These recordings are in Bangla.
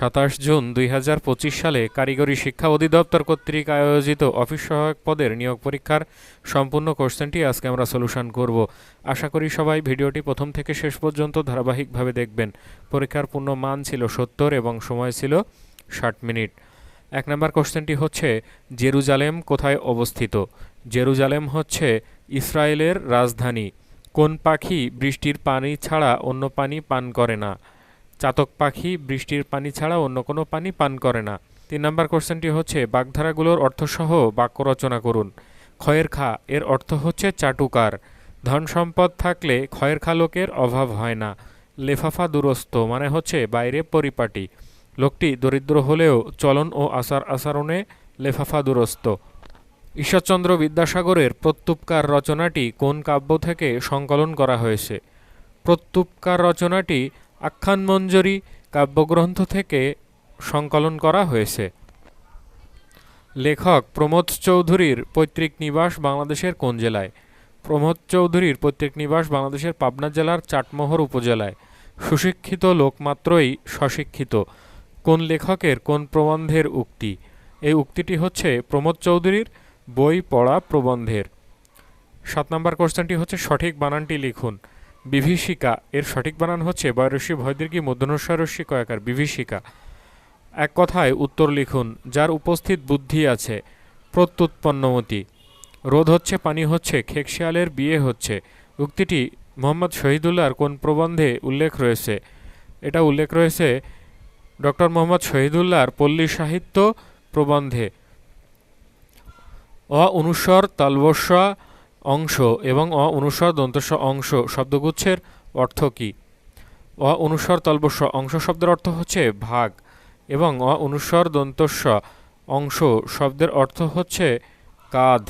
সাতাশ জুন দুই হাজার পঁচিশ সালে কারিগরি শিক্ষা অধিদপ্তর কর্তৃক আয়োজিত অফিস সহায়ক পদের নিয়োগ পরীক্ষার সম্পূর্ণ কোশ্চেনটি আজকে আমরা সলিউশন করব। আশা করি সবাই ভিডিওটি প্রথম থেকে শেষ পর্যন্ত ধারাবাহিকভাবে দেখবেন। পরীক্ষার পূর্ণ মান ছিল সত্তর এবং সময় ছিল ষাট মিনিট। এক নম্বর কোশ্চেনটি হচ্ছে, জেরুজালেম কোথায় অবস্থিত? জেরুজালেম হচ্ছে ইসরায়েলের রাজধানী। কোন পাখি বৃষ্টির পানি ছাড়া অন্য পানি পান করে না? চাতক পাখি, বৃষ্টির পানি ছাড়া অন্য কোনো পানি পান করে না। তিন নম্বর কোশ্চেনটি হচ্ছে, বাগধারাগুলোর অর্থসহ বাক্য রচনা করুন। খয়ের খা, এর অর্থ হচ্ছে চাটুকার। ধন সম্পদ থাকলে খয়ের খা লোকের অভাব হয় না। লেফাফা দুরস্ত মানে হচ্ছে বাইরে পরিপাটি। লোকটি দরিদ্র হলেও চলন ও আচার আচরণে লেফাফা দুরস্ত। ঈশ্বরচন্দ্র বিদ্যাসাগরের প্রত্যুপকার রচনাটি কোন কাব্য থেকে সংকলন করা হয়েছে? প্রত্যুপকার রচনাটি আখ্যান মঞ্জরি কাব্যগ্রন্থ থেকে সংকলন করা হয়েছে। লেখক প্রমোদ চৌধুরীর পৈতৃক নিবাস বাংলাদেশের কোন জেলায়? প্রমোদ চৌধুরীর পৈতৃক নিবাস বাংলাদেশের পাবনা জেলার চাটমোহর উপজেলায়। সুশিক্ষিত লোকমাত্রই স্বশিক্ষিত। কোন লেখকের কোন প্রবন্ধের উক্তি? এই উক্তিটি হচ্ছে প্রমোদ চৌধুরীর বই পড়া প্রবন্ধের। সাত নম্বর কোশ্চেনটি হচ্ছে সঠিক বানানটি লিখুন। বিভীষিকা। এর সঠিক বানান হচ্ছে বয়রস্বী ভয়দীর্ঘী মধ্যনস্বরস্বী কয়াকার বিভীষিকা। এক কথায় উত্তর লিখুন, যার উপস্থিত বুদ্ধি আছে, প্রত্যুৎপন্নমতি। রোদ হচ্ছে, পানি হচ্ছে, খেকশিয়ালের বিয়ে হচ্ছে। উক্তিটি মোহাম্মদ শহীদুল্লাহর কোন প্রবন্ধে উল্লেখ রয়েছে? এটা উল্লেখ রয়েছে ডক্টর মোহাম্মদ শহীদুল্লাহর পল্লী সাহিত্য প্রবন্ধে। অ অনুস্বর তালবস্য অংশ এবং অ অনুস্বর দন্তস্ব অংশ শব্দগুচ্ছের অর্থ কী? অ অনুস্বর তলবস্য অংশ শব্দের অর্থ হচ্ছে ভাগ এবং অ অনুস্বর দন্তস্ব অংশ শব্দের অর্থ হচ্ছে কাঁধ।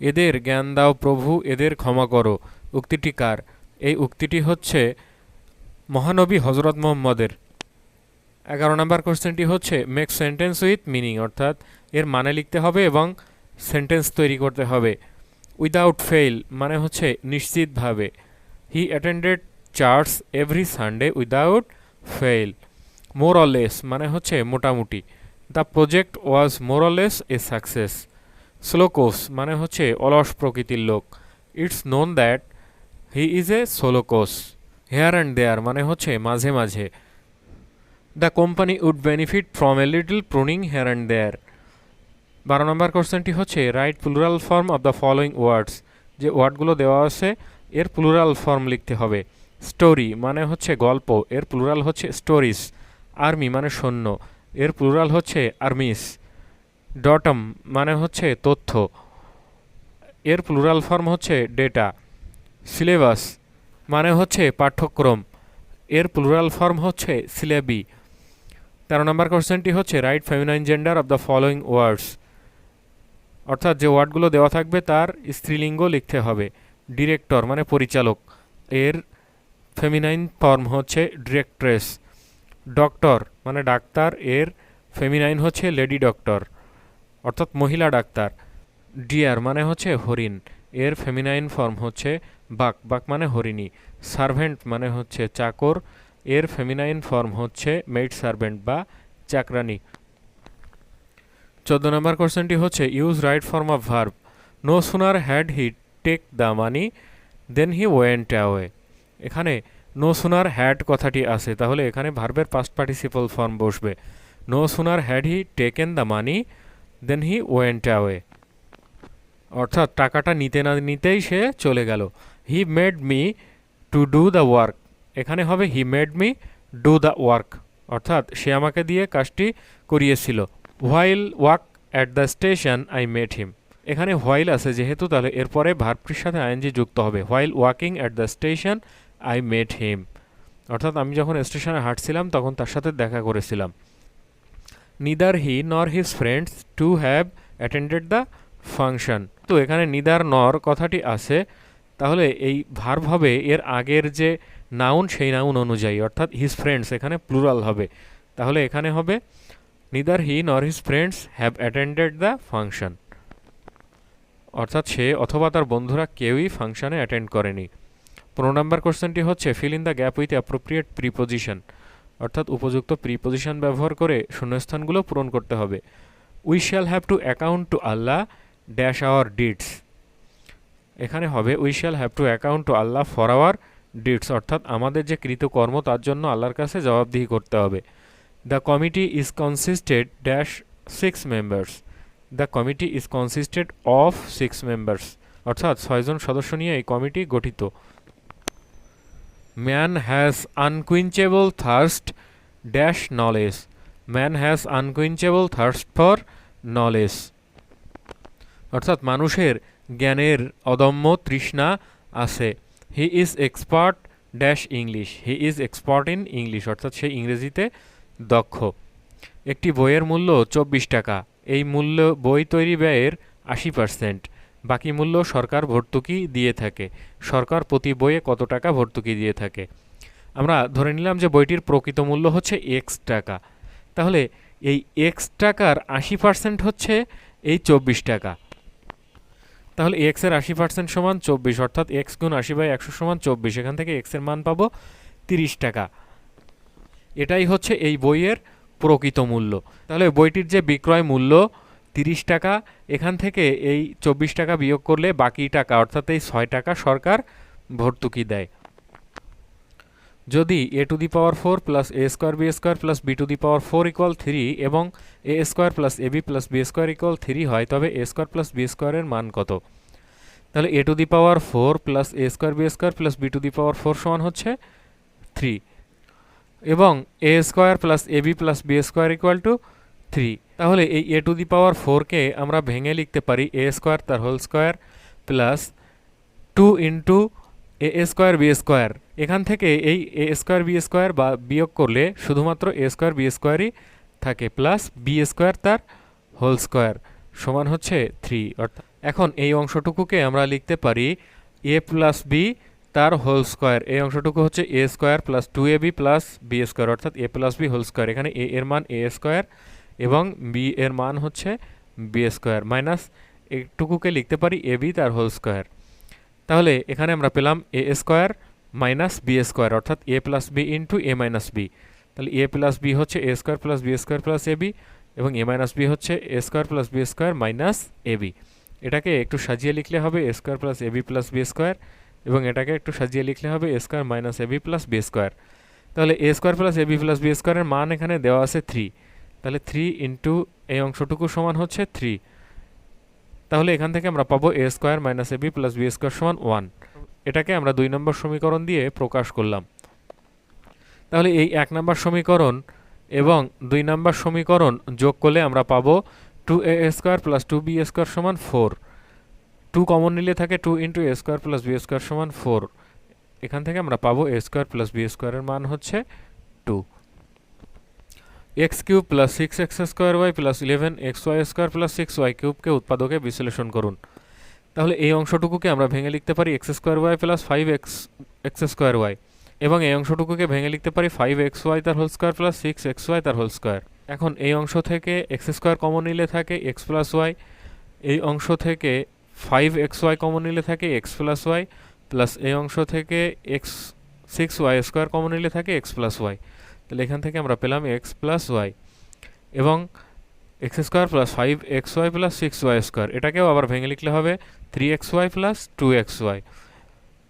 এদের জ্ঞান দাও প্রভু, এদের ক্ষমা করো। উক্তিটি কার? এই উক্তিটি হচ্ছে মহানবী হজরত মোহাম্মদের। এগারো নম্বর কোশ্চেনটি হচ্ছে মেক সেন্টেন্স উইথ মিনিং অর্থাৎ এর মানে লিখতে হবে এবং সেন্টেন্স তৈরি করতে হবে। উইদাউট ফেইল মানে হচ্ছে নিশ্চিতভাবে। He attended church every Sunday without fail more or less মানে হচ্ছে মোটামুটি। The project was more or less a success slowcoach মানে হচ্ছে অলস প্রকৃতির লোক। It's known that he is a slowcoach here and there মানে হচ্ছে মাঝে মাঝে। The company would benefit from a little pruning here and there বারো নম্বর কোশ্চেনটি হচ্ছে write plural form of the following words যে ওয়ার্ডগুলো দেওয়া আছে, এর প্লুরাল ফর্ম লিখতে হবে। স্টোরি মানে হচ্ছে গল্প, এর প্লুরাল হচ্ছে স্টোরিজ আর্মি মানে সৈন্য, এর প্লুরাল হচ্ছে আর্মিস ডটম মানে হচ্ছে তথ্য, এর প্লুরাল ফর্ম হচ্ছে ডেটা সিলেবাস মানে হচ্ছে পাঠ্যক্রম, এর প্লুরাল ফর্ম হচ্ছে সিলেবি তেরো নম্বর কোশ্চেনটি হচ্ছে write feminine gender of the following words অর্থাৎ যে ওয়ার্ডগুলো দেওয়া থাকবে তার স্ত্রীলিঙ্গ লিখতে হবে। ডিরেক্টর মানে পরিচালক। এর ফেমিনাইন ফর্ম হচ্ছে ডিরেক্ট্রেস। ডক্টর মানে ডাক্তার। এর ফেমিনাইন হচ্ছে লেডি ডক্টর, অর্থাৎ মহিলা ডাক্তার। ডিয়ার মানে হচ্ছে হরিণ। এর ফেমিনাইন ফর্ম হচ্ছে বাক। বাক মানে হরিণী। সার্ভেন্ট মানে হচ্ছে চাকর। এর ফেমিনাইন ফর্ম হচ্ছে মেড সার্ভেন্ট বা চাকরানি। চোদ্দ নম্বর কোশ্চেনটি হচ্ছে use right form of verb no sooner had he take the money then he went away এখানে নো সুনার হ্যাড কথাটি আছে, তাহলে এখানে ভার্বের পাস্ট পার্টিসিপল ফর্ম বসবে। No sooner had he taken the money then he went away অর্থাৎ, টাকাটা নিতে না নিতেই সে চলে গেল। He made me to do the work এখানে হবে he made me do the work অর্থাৎ, সে আমাকে দিয়ে কাজটি করিয়েছিল। While walk at the station I met him এখানে হোয়াইল আছে যেহেতু, তাহলে এরপরে ভার্বটির সাথে আইএনজি যুক্ত হবে। While walking at the station I met him অর্থাৎ আমি যখন স্টেশনে হাঁটছিলাম, তখন তার সাথে দেখা করেছিলাম। Neither he nor his friends to have attended the function তো এখানে নিদার নর কথাটি আছে। তাহলে এই ভার্ব হবে, এর আগের যে নাউন সেই নাউন অনুযায়ী। অর্থাৎ হিজ ফ্রেন্ডস এখানে প্লুরাল হবে। তাহলে এখানে হবে neither he nor his friends have attended the function অর্থাৎ সে অথবা তার বন্ধুরা কেউই ফাংশনে অ্যাটেন্ড করেনি। পনেরো নম্বর কোশ্চেনটি হচ্ছে fill in the gap with appropriate preposition অর্থাৎ উপযুক্ত প্রিপোজিশন ব্যবহার করে শূন্যস্থানগুলো পূরণ করতে হবে। We shall have to account to Allah dash our deeds এখানে হবে we shall have to account to Allah for our deeds অর্থাৎ আমাদের যে কৃতকর্ম, তার জন্য আল্লাহর কাছে জবাবদিহি করতে হবে। The committee is consisted dash six members the committee is consisted of six members অর্থাৎ ছয়জন সদস্য নিয়ে এই কমিটি গঠিত। Man has unquenchable thirst dash knowledge man has unquenchable thirst for knowledge অর্থাৎ মানুষের জ্ঞানের অদম্য তৃষ্ণা আছে। He is expert dash English he is expert in English অর্থাৎ সে ইংরেজিতে দক্ষ। একটি বইয়ের মূল্য চব্বিশ টাকা। এই মূল্য, বই তৈরি ব্যয়ের আশি পার্সেন্ট। বাকি মূল্য সরকার ভর্তুকি দিয়ে থাকে। সরকার প্রতি বইয়ে কত টাকা ভর্তুকি দিয়ে থাকে? আমরা ধরে নিলাম যে বইটির প্রকৃত মূল্য হচ্ছে এক্স টাকা। তাহলে এই এক্স টাকার আশি পার্সেন্ট হচ্ছে এই চব্বিশ টাকা। তাহলে এক্সের আশি পার্সেন্ট সমান চব্বিশ, অর্থাৎ এক্স গুণ আশি বাই একশো সমান চব্বিশ। এখান থেকে এক্সের মান পাবো তিরিশ টাকা। এটাই হচ্ছে এই বইয়ের প্রকৃত মূল্য। তাহলে বইটির যে বিক্রয় মূল্য, তিরিশ টাকা, এখান থেকে এই চব্বিশ টাকা বিয়োগ করলে বাকি টাকা, অর্থাৎ এই ছয় টাকা সরকার ভর্তুকি দেয়। যদি a to the power four plus a square b square plus b to the power four equal three এবং a square plus a b plus b square equal three হয়, তবে এ স্কোয়ার প্লাস বি স্কোয়ারের মান কত? তাহলে a to the power four plus a square b square plus b to the power four সমান হচ্ছে থ্রি। এবং a square plus a b plus b square equal to three তাহলে এই এ টু দি পাওয়ার ফোরকে আমরা ভেঙে লিখতে পারি এ স্কোয়ার তার whole square plus two into a square b square এখান থেকে এই এ স্কোয়ার বি স্কোয়ার বা বিয়োগ করলে শুধুমাত্র এ স্কোয়ার বি স্কোয়ারই থাকে প্লাস বি স্কোয়ার তার হোল স্কোয়ার সমান হচ্ছে থ্রি অর্থাৎ এখন এই অংশটুকুকে আমরা লিখতে পারি এ প্লাস বি তার হোল স্কোয়ার। এই অংশটুকু হচ্ছে a square plus two a b plus b square, অর্থাৎ a plus b whole square. এখানে এ এর মান এ স্কোয়ার এবং বি এর মান হচ্ছে বি স্কোয়ার। মাইনাস এটুকুকে লিখতে পারি এ বি তার হোল স্কোয়ার। তাহলে এখানে আমরা পেলাম a square minus b square, অর্থাৎ a plus b into a minus b. তাহলে এ প্লাস বি হচ্ছে a square plus b square plus a b এবং এ মাইনাস বি হচ্ছে a square plus b square minus a b. এটাকে একটু সাজিয়ে লিখলে হবে a square plus a b plus b square এবং এটাকে একটু সাজিয়ে লিখলে হবে a square minus a b plus b square তাহলে a square plus a b plus b স্কোয়ারের মান এখানে দেওয়া আছে থ্রি তাহলে থ্রি ইন্টু এই অংশটুকু সমান হচ্ছে থ্রি তাহলে এখান থেকে আমরা পাবো a square minus a b plus b square সমান ওয়ান এটাকে আমরা দুই নম্বর সমীকরণ দিয়ে প্রকাশ করলাম। তাহলে এই এক নম্বর সমীকরণ এবং দুই নম্বর সমীকরণ যোগ করলে আমরা পাবো two a square plus two b square সমান ফোর টু কমন নিলে থাকে two into a square plus b square সমান ফোর এখান থেকে আমরা পাবো এ স্কোয়ার প্লাস বি স্কোয়ারের মান হচ্ছে two x cube plus six x square y plus eleven x y square plus six y কিউবকে উৎপাদকে বিশ্লেষণ করুন। তাহলে এই অংশটুকুকে আমরা ভেঙে লিখতে পারি x square y plus five x x square y এবং এই অংশটুকুকে ভেঙে লিখতে পারি ফাইভ এক্স ওয়াই তার whole square plus six x y তার হোল স্কোয়ার এখন এই অংশ থেকে এক্স স্কোয়ার কমন নিলে থাকে এক্স প্লাস ওয়াই এই অংশ থেকে ফাইভ এক্স ওয়াই কমন নিলে থাকে এক্স প্লাস ওয়াই প্লাস এই অংশ থেকে x six y square common নিলে থাকে এক্স প্লাস ওয়াই তাহলে এখান থেকে আমরা পেলাম এক্স প্লাস ওয়াই এবং x square plus five x y plus six y square এটাকেও আবার ভেঙে লিখলে হবে three x y plus two x y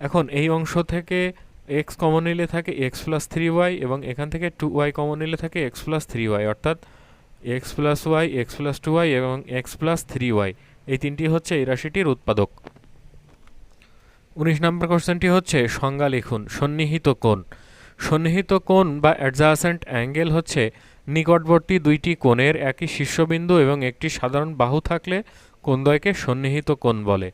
এখন এই অংশ থেকে এক্স কমন নিলে থাকে এক্স প্লাস থ্রি ওয়াই এবং এখান থেকে টু ওয়াই কমন নিলে থাকে এক্স প্লাস থ্রি ওয়াই অর্থাৎ x plus y x plus two y এবং এক্স প্লাস থ্রি ওয়াই এই তিনটি হচ্ছে এই রাশিটির উৎপাদক। উনিশ নম্বর কোশ্চেনটি হচ্ছে সংজ্ঞা লিখুন সন্নিহিত কোণ। সন্নিহিত কোণ বা অ্যাডজাসেন্ট অ্যাঙ্গেল হচ্ছে নিকটবর্তী দুইটি কোণের একই শীর্ষবিন্দু এবং একটি সাধারণ বাহু থাকলে কোণদ্বয়কে সন্নিহিত কোণ বলে।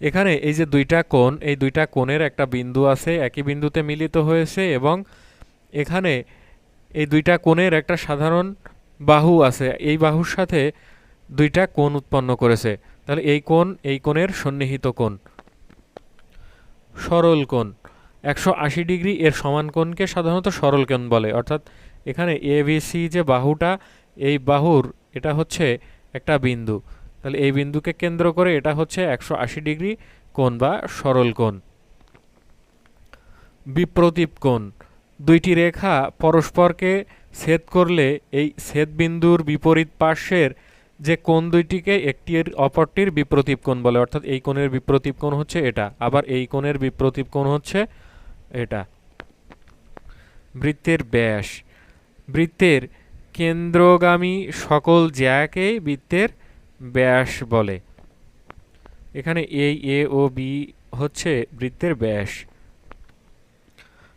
এখানে এই যে দুইটা কোণ, এই দুইটা কোণের একটা বিন্দু আছে, একই বিন্দুতে মিলিত হয়েছে এবং এখানে এই দুইটা কোণের একটা সাধারণ বাহু আছে। এই বাহুর সাথে দুইটা কোণ উৎপন্ন করেছে। তাহলে এই কোণ, এই কোণের সন্নিহিত কোণ। সরল কোণ। একশো আশি ডিগ্রি এর সমান কোণকে সাধারণত সরল কোণ বলে। অর্থাৎ এখানে এবিসি যে বাহুটা, এই বাহুর, এটা হচ্ছে একটা বিন্দু। তাহলে এই বিন্দুকে কেন্দ্র করে এটা হচ্ছে একশো আশি ডিগ্রি কোণ বা সরল কোণ। বিপ্রতীপ কোণ। দুইটি রেখা পরস্পরকে ছেদ করলে এই ছেদবিন্দুর বিপরীত পার্শ্বের যে কোন দুইটিকে একটির অপরটির বিপ্রতীপ কোণ বলে, অর্থাৎ এই কোণের বিপ্রতীপ কোণ হচ্ছে এটা, আবার এই কোণের বিপ্রতীপ কোণ হচ্ছে এটা। বৃত্তের ব্যাস। বৃত্তের কেন্দ্রগামী সকল জ্যাকেই বৃত্তের ব্যাস বলে। এখানে এই এ ও বি হচ্ছে বৃত্তের ব্যাস।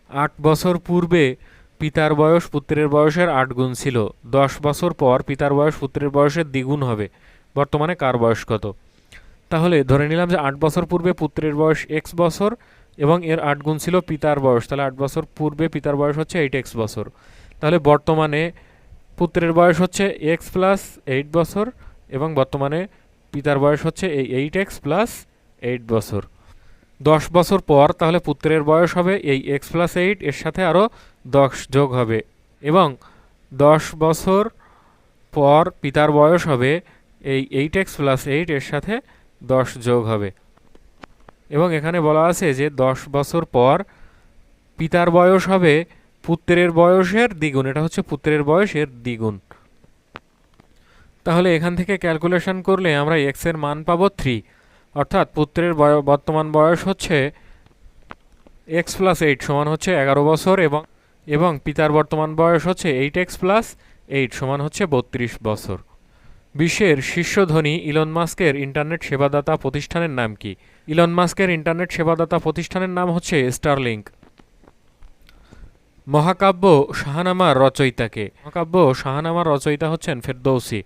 আট বছর পূর্বে পিতার বয়স পুত্রের বয়সের আট গুণ ছিল। দশ বছর পর পিতার বয়স পুত্রের বয়সের দ্বিগুণ হবে। বর্তমানে কার বয়স কত? তাহলে ধরে নিলাম যে আট বছর পূর্বে পুত্রের বয়স এক্স বছর এবং এর আট গুণ ছিল পিতার বয়স। তাহলে আট বছর পূর্বে পিতার বয়স হচ্ছে এইট এক্স বছর। তাহলে বর্তমানে পুত্রের বয়স হচ্ছে এক্স প্লাস এইট বছর এবং বর্তমানে পিতার বয়স হচ্ছে এই এইট এক্স প্লাস এইট বছর। দশ বছর পর তাহলে পুত্রের বয়স হবে এই এক্স প্লাস এইট এর সাথে আরও দশ যোগ হবে এবং দশ বছর পর পিতার বয়স হবে এই এইট এক্স প্লাস এইট এর সাথে দশ যোগ হবে। এবং এখানে বলা আছে যে দশ বছর পর পিতার বয়স হবে পুত্রের বয়সের দ্বিগুণ। এটা হচ্ছে পুত্রের বয়সের দ্বিগুণ। তাহলে এখান থেকে ক্যালকুলেশন করলে আমরা এক্সের মান পাবো থ্রি অর্থাৎ পুত্রের বর্তমান বয়স হচ্ছে এক্স প্লাস এইট সমান হচ্ছে এগারো বছর এবং এবং পিতার বর্তমান বয়স হচ্ছে এইট এক্স প্লাস এইট সমান হচ্ছে বত্রিশ বছর। বিশ্বের শীর্ষ ধনী ইলন মাস্কের ইন্টারনেট সেবাদাতা প্রতিষ্ঠানের নাম কি? ইলন মাস্কের ইন্টারনেট সেবাদাতা প্রতিষ্ঠানের নাম হচ্ছে স্টারলিংক মহাকাব্য শাহানামার রচয়িতাকে। মহাকাব্য শাহানামার রচয়িতা হচ্ছেন ফেরদৌসি।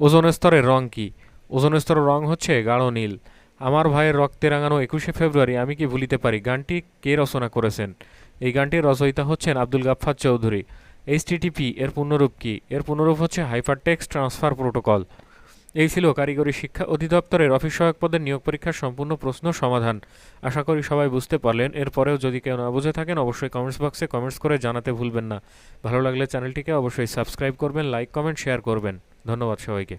ওজন স্তরের রং কি? ওজন স্তরের রং হচ্ছে গাঢ় নীল। আমার ভাইয়ের রক্তে রাঙানো একুশে ফেব্রুয়ারি আমি কি ভুলিতে পারি? গানটি কে রচনা করেছেন? এই গানটির রচয়িতা হচ্ছেন আব্দুল গাফফার চৌধুরী। এইচটিটিপি এর পূর্ণরূপ কি? এর পূর্ণরূপ হচ্ছে হাইপারটেক্সট ট্রান্সফার প্রোটোকল এই ছিল কারিগরি শিক্ষা অধিদপ্তরের অফিস সহায়ক পদের নিয়োগ পরীক্ষার সম্পূর্ণ প্রশ্ন সমাধান। আশা করি সবাই বুঝতে পারলেন। এরপরেও যদি কেউ না বুঝে থাকেন, অবশ্যই কমেন্টস বক্সে কমেন্টস করে জানাতে ভুলবেন না। ভালো লাগলে চ্যানেলটিকে অবশ্যই সাবস্ক্রাইব করবেন লাইক কমেন্ট শেয়ার করবেন। ধন্যবাদ সবাইকে।